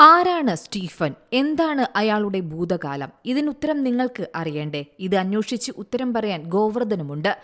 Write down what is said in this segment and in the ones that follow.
ആരാണ് സ്റ്റീഫൻ? എന്താണ് അയാളുടെ ഭൂതകാലം? ഇതിനുത്തരം നിങ്ങൾക്ക് അറിയണ്ടേ? ഇത് അന്വേഷിച്ച് ഉത്തരം പറയാൻ ഗോവർദ്ധനുമുണ്ട്.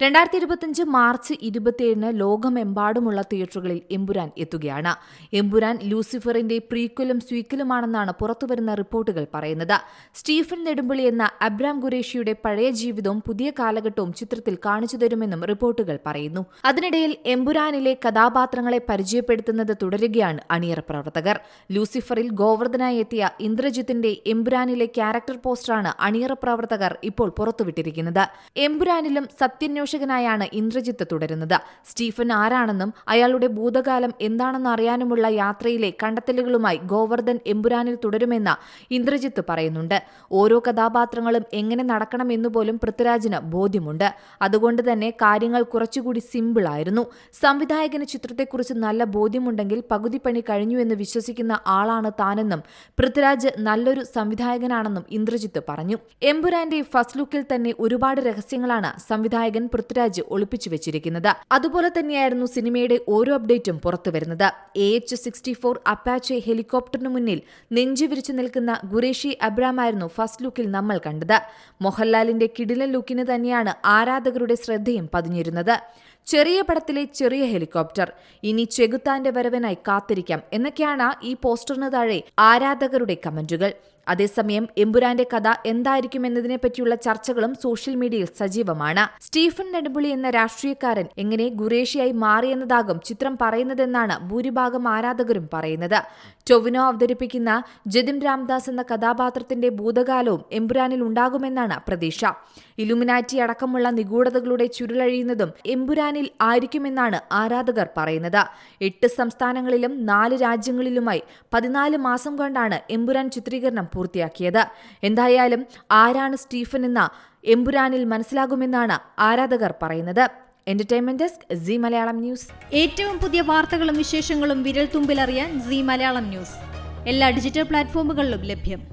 രണ്ടായിരത്തി ഇരുപത്തിയഞ്ച് മാർച്ച് ഇരുപത്തിയേഴിന് ലോകമെമ്പാടുമുള്ള തിയേറ്ററുകളിൽ എമ്പുരാൻ എത്തുകയാണ്. എമ്പുരാൻ ലൂസിഫറിന്റെ പ്രീക്വലും സ്വീക്കലുമാണെന്നാണ് പുറത്തുവരുന്ന റിപ്പോർട്ടുകൾ പറയുന്നത്. സ്റ്റീഫൻ നെടുമ്പള്ളി എന്ന അബ്രാം ഖുരേഷിയുടെ പഴയ ജീവിതവും പുതിയ കാലഘട്ടവും ചിത്രത്തിൽ കാണിച്ചു തരുമെന്നും റിപ്പോർട്ടുകൾ പറയുന്നു. അതിനിടയിൽ എമ്പുരാനിലെ കഥാപാത്രങ്ങളെ പരിചയപ്പെടുത്തുന്നത് തുടരുകയാണ് അണിയറ പ്രവർത്തകർ. ലൂസിഫറിൽ ഗോവർദ്ധനായി എത്തിയ ഇന്ദ്രജിത്തിന്റെ എമ്പുരാനിലെ ക്യാരക്ടർ പോസ്റ്ററാണ് അണിയറ പ്രവർത്തകർ ഇപ്പോൾ പുറത്തുവിട്ടിരിക്കുന്നത്. എമ്പുരാനിലും സത്യാന്വേഷകനായാണ് ഇന്ദ്രജിത്ത് തുടരുന്നത്. സ്റ്റീഫൻ ആരാണെന്നും അയാളുടെ ഭൂതകാലം എന്താണെന്ന് അറിയാനുമുള്ള യാത്രയിലെ കണ്ടെത്തലുകളുമായി ഗോവർദ്ധൻ എമ്പുരാനിൽ തുടരുമെന്ന് ഇന്ദ്രജിത്ത് പറയുന്നുണ്ട്. ഓരോ കഥാപാത്രങ്ങളും എങ്ങനെ നടക്കണമെന്നുപോലും പൃഥ്വിരാജിന് ബോധ്യമുണ്ട്. അതുകൊണ്ട് തന്നെ കാര്യങ്ങൾ കുറച്ചുകൂടി സിമ്പിൾ ആയിരുന്നു. സംവിധായകന് ചിത്രത്തെക്കുറിച്ച് നല്ല ബോധ്യമുണ്ടെങ്കിൽ പകുതി പണി കഴിഞ്ഞു എന്ന് വിശ്വസിക്കുന്ന ആളാണ് താനെന്നും പൃഥ്വിരാജ് നല്ലൊരു സംവിധായകനാണെന്നും ഇന്ദ്രജിത്ത് പറഞ്ഞു. എമ്പുരാന്റെ ഫസ്റ്റ് ലുക്കിൽ തന്നെ ഒരുപാട് രഹസ്യങ്ങളാണ് സംവിധായകൻ പൃഥ്വിരാജ് ഒളിപ്പിച്ചു വെച്ചിരിക്കുന്നത്. അതുപോലെ തന്നെയായിരുന്നു സിനിമയുടെ ഓരോ അപ്ഡേറ്റും പുറത്തുവരുന്നത് A H sixty four Apache ഹെലികോപ്റ്ററിന് മുന്നിൽ നെഞ്ചു വിരിച്ചു നിൽക്കുന്ന ഗുരേഷി അബ്രാം ആയിരുന്നു ഫസ്റ്റ് ലുക്കിൽ നമ്മൾ കണ്ടത്. മോഹൻലാലിന്റെ കിടിലൻ ലുക്കിന് തന്നെയാണ് ആരാധകരുടെ ശ്രദ്ധയും പതിഞ്ഞിരുന്നത്. ചെറിയ പടത്തിലെ ചെറിയ ഹെലികോപ്റ്റർ. ഇനി ചെകുത്താന്റെ വരവനായി കാത്തിരിക്കാം എന്നൊക്കെയാണ് ഈ പോസ്റ്ററിന് താഴെ ആരാധകരുടെ കമന്റുകൾ. അതേസമയം എമ്പുരാന്റെ കഥ എന്തായിരിക്കും എന്നതിനെപ്പറ്റിയുള്ള ചർച്ചകളും സോഷ്യൽ മീഡിയയിൽ സജീവമാണ്. സ്റ്റീഫൻ നെടുമ്പുളി എന്ന രാഷ്ട്രീയക്കാരൻ എങ്ങനെ ഗുറേഷിയായി മാറിയെന്നതാകും ചിത്രം പറയുന്നതെന്നാണ് ഭൂരിഭാഗം ആരാധകരും പറയുന്നത്. ടൊവിനോ അവതരിപ്പിക്കുന്ന ജതിൻ രാംദാസ് എന്ന കഥാപാത്രത്തിന്റെ ഭൂതകാലവും എമ്പുരാനിൽ ഉണ്ടാകുമെന്നാണ് പ്രതീക്ഷ. ഇലുമിനാറ്റി അടക്കമുള്ള നിഗൂഢതകളുടെ ചുരുളഴിയുന്നതും എമ്പുരാനിൽ ആയിരിക്കുമെന്നാണ് ആരാധകർ പറയുന്നത്. എട്ട് സംസ്ഥാനങ്ങളിലും നാല് രാജ്യങ്ങളിലുമായി പതിനാല് മാസം കൊണ്ടാണ് എമ്പുരാൻ ചിത്രീകരണം പൂർത്തിയാക്കിയത്. എന്തായാലും ആരാണ് സ്റ്റീഫൻ എന്ന എമ്പുരാനിൽ മനസ്സിലാകുമെന്നാണ് ആരാധകർ പറയുന്നത്. Entertainment desk Zee Malayalam news. ഏറ്റവും പുതിയ വാർത്തകളും വിശേഷങ്ങളും വിരൽ തുമ്പിലറിയാൻ സി മലയാളം ന്യൂസ്. എല്ലാ ഡിജിറ്റൽ പ്ലാറ്റ്ഫോമുകളിലും ലഭ്യം.